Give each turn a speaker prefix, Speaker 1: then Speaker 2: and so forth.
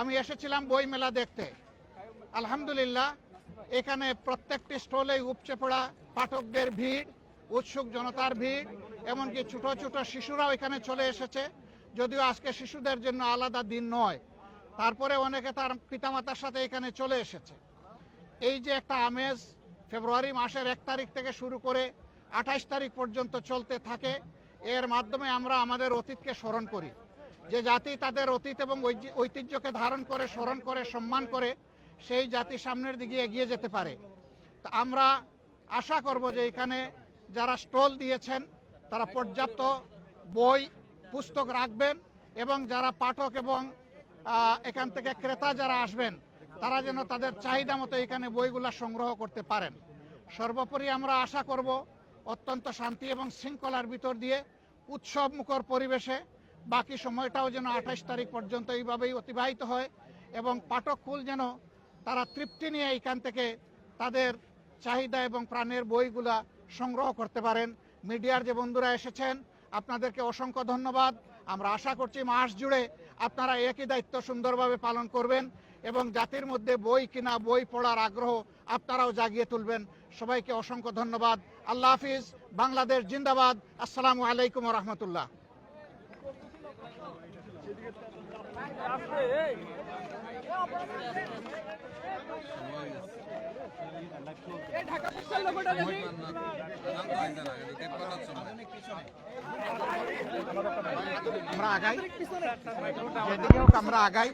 Speaker 1: আমি এসেছিলাম বই মেলা দেখতে। আলহামদুলিল্লাহ, এখানে প্রত্যেকটি স্টলে উপচে পড়া পাঠকদের ভিড়, উৎসুক জনতার ভিড়, এমনকি ছোট ছোট শিশুরাও এখানে চলে এসেছে। যদিও আজকে শিশুদের জন্য আলাদা দিন নয়, তারপরে অনেকে তার পিতামাতার সাথে এখানে চলে এসেছে। এই যে একটা আমেজ, ফেব্রুয়ারি মাসের এক তারিখ থেকে শুরু করে আঠাশ তারিখ পর্যন্ত চলতে থাকে, এর মাধ্যমে আমরা আমাদের অতীতকে স্মরণ করি। যে জাতি তাদের অতীত এবং ঐতিহ্যকে ধারণ করে, স্মরণ করে, সম্মান করে, সেই জাতি সামনের দিকে এগিয়ে যেতে পারে। তা আমরা আশা করব যে এখানে যারা স্টল দিয়েছেন, তারা পর্যাপ্ত বই, পুস্তক রাখবেন এবং যারা পাঠক এবং এখান থেকে ক্রেতা যারা আসবেন, তারা যেন তাদের চাহিদা মতো এখানে বইগুলা সংগ্রহ করতে পারেন। সর্বোপরি আমরা আশা করব অত্যন্ত শান্তি এবং শৃঙ্খলার ভিতর দিয়ে উৎসব মুখর পরিবেশে বাকি সময়টাও যেন আঠাশ তারিখ পর্যন্ত এইভাবেই অতিবাহিত হয় এবং পাঠককুল যেন তারা তৃপ্তি নিয়ে এইখান থেকে তাদের চাহিদা এবং প্রাণের বইগুলা সংগ্রহ করতে পারেন। মিডিয়ার যে বন্ধুরা এসেছেন, আপনাদেরকে অসংখ্য ধন্যবাদ। আমরা আশা করছি মাস জুড়ে আপনারা একই দায়িত্ব সুন্দরভাবে পালন করবেন এবং জাতির মধ্যে বই কিনা, বই পড়ার আগ্রহ আপনারাও জাগিয়ে তুলবেন। সবাইকে অসংখ্য ধন্যবাদ। আল্লাহ হাফিজ, বাংলাদেশ জিন্দাবাদ। আসসালামু আলাইকুম রহমতুল্লাহ। আমরা আগাই। যেদিকে আমরা আগাই।